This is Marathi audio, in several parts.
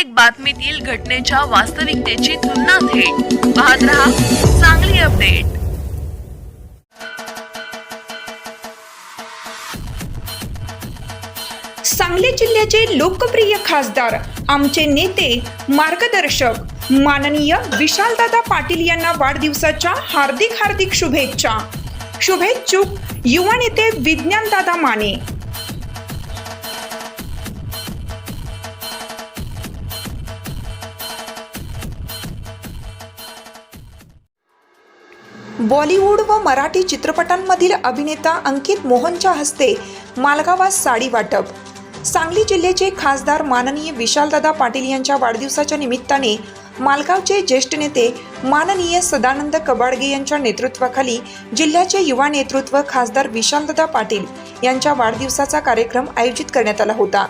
प्रत्येक बातमीतील घटनेच्या वास्तविकतेची तुलना थेट. पाहत रहा चांगली अपडेट. सांगली जिल्ह्याचे लोकप्रिय खासदार आमचे नेते मार्गदर्शक माननीय विशालदादा पाटील यांना वाढदिवसाच्या हार्दिक हार्दिक शुभेच्छा. शुभेच्छुक युवा नेते विज्ञानदादा माने. बॉलिवूड व मराठी चित्रपटांमधील अभिनेता अंकित मोहनच्या हस्ते मालगावात साडी वाटप. सांगली जिल्ह्याचे खासदार माननीय विशालदादा पाटील यांच्या वाढदिवसाच्या निमित्ताने मालगावचे ज्येष्ठ नेते माननीय सदानंद कबाडगे यांच्या नेतृत्वाखाली जिल्ह्याचे युवा नेतृत्व खासदार विशालदादा पाटील यांच्या वाढदिवसाचा कार्यक्रम आयोजित करण्यात आला होता.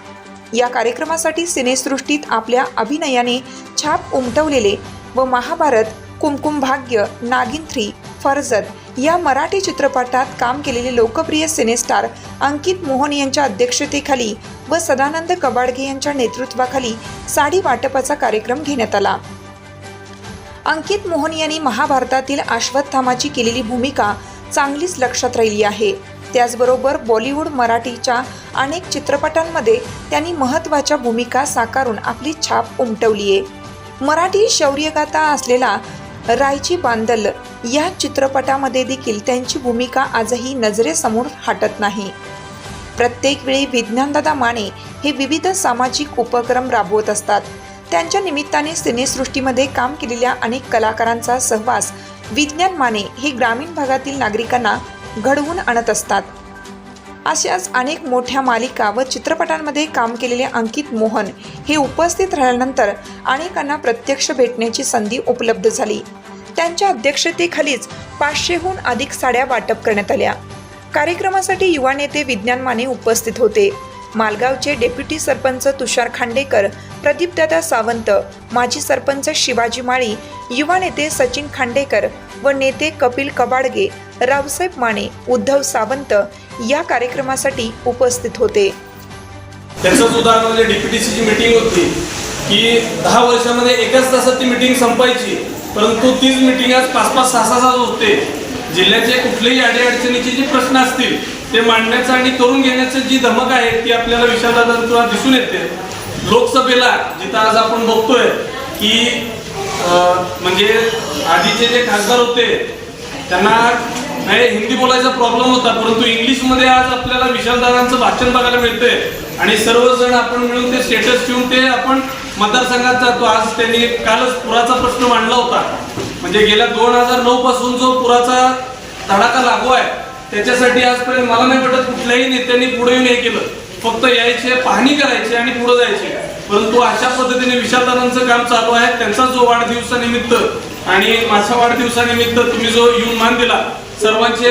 या कार्यक्रमासाठी सिनेसृष्टीत आपल्या अभिनयाने छाप उमटवलेले व महाभारत कुमकुम भाग्य नागिन थ्री फरजत या मराठी चित्रपटात काम केलेले लोकप्रिय सिनेस्टार अंकित मोहन यांच्या अध्यक्षतेखाली व सदानंद कबाडगे यांच्या नेतृत्वाखाली साडी वाटपाचा कार्यक्रम घेण्यात आला. अंकित मोहन यांनी महाभारतातील अश्वत्थामाची केलेली भूमिका चांगलीच लक्षात राहिली आहे. त्याचबरोबर बॉलिवूड मराठीच्या अनेक चित्रपटांमध्ये त्यांनी महत्त्वाच्या भूमिका साकारून आपली छाप उमटवली आहे मराठी शौर्यगाथा असलेला रायची बांदल या चित्रपटामध्ये देखील त्यांची भूमिका आजही नजरेसमोर हटत नाही. प्रत्येक वेळी विज्ञानदादा माने हे विविध सामाजिक उपक्रम राबवत असतात. त्यांच्या निमित्ताने सिनेसृष्टीमध्ये काम केलेल्या अनेक कलाकारांचा सहवास विज्ञान माने हे ग्रामीण भागातील नागरिकांना घडवून आणत असतात. अशाच अनेक मोठ्या मालिका व चित्रपटांमध्ये काम केलेले अंकित मोहन हे उपस्थित राहिल्यानंतर अनेकांना प्रत्यक्ष भेटण्याची संधी उपलब्ध झाली. त्यांच्या अध्यक्षतेखालीच पाचशेहून अधिक साड्या वाटप करण्यात आल्या. कार्यक्रमासाठी युवा नेते विज्ञान माने उपस्थित होते. मालगावचे डेप्युटी सरपंच तुषार खांडेकर प्रदीपदादा सावंत माजी सरपंच शिवाजी माळी युवा नेते सचिन खांडेकर व नेते कपिल कबाडगे रावसाहेब माने उद्धव सावंत या कार्यक्रमासाठी उपस्थित होते. त्याचंच उदाहरण म्हणजे डीपीटीसीची मीटिंग होती की दहा वर्षामध्ये एकाच तासात ती मीटिंग संपायची परंतु तीच मीटिंग आज पाच पाच सहा सहा तास होते. जिल्ह्याचे कुठलेही अडीअडचणीचे जे प्रश्न असतील ते मांडण्याचं आणि करून घेण्याचं जी धमक आहे ती आपल्याला विशालदादांतून दिसून येते. लोकसभेला जिथं आज आपण बघतोय की म्हणजे आधीचे जे खासदार होते त्यांना नाही हिंदी बोलायचा प्रॉब्लेम होता परंतु इंग्लिशमध्ये आज आपल्याला विशालदारांचं भाषण बघायला मिळतंय. आणि सर्वजण आपण मिळून ते स्टेटस ठेवून ते आपण मतदारसंघात जातो. आज त्यांनी कालच पुराचा प्रश्न मांडला होता. म्हणजे गेल्या दोन हजार नऊ पासून जो पुराचा धडाका लागू आहे त्याच्यासाठी आजपर्यंत मला नाही वाटत कुठल्याही नेत्यांनी पुढे येऊन हे केलं. फक्त यायचे पाहणी करायची आणि पुढे जायचे. परंतु अशा पद्धतीने विशालदारांचं काम चालू आहे. त्यांचा जो वाढदिवसानिमित्त आणि माझ्या वाढदिवसानिमित्त तुम्ही जो येऊन मान दिला सर्वांचे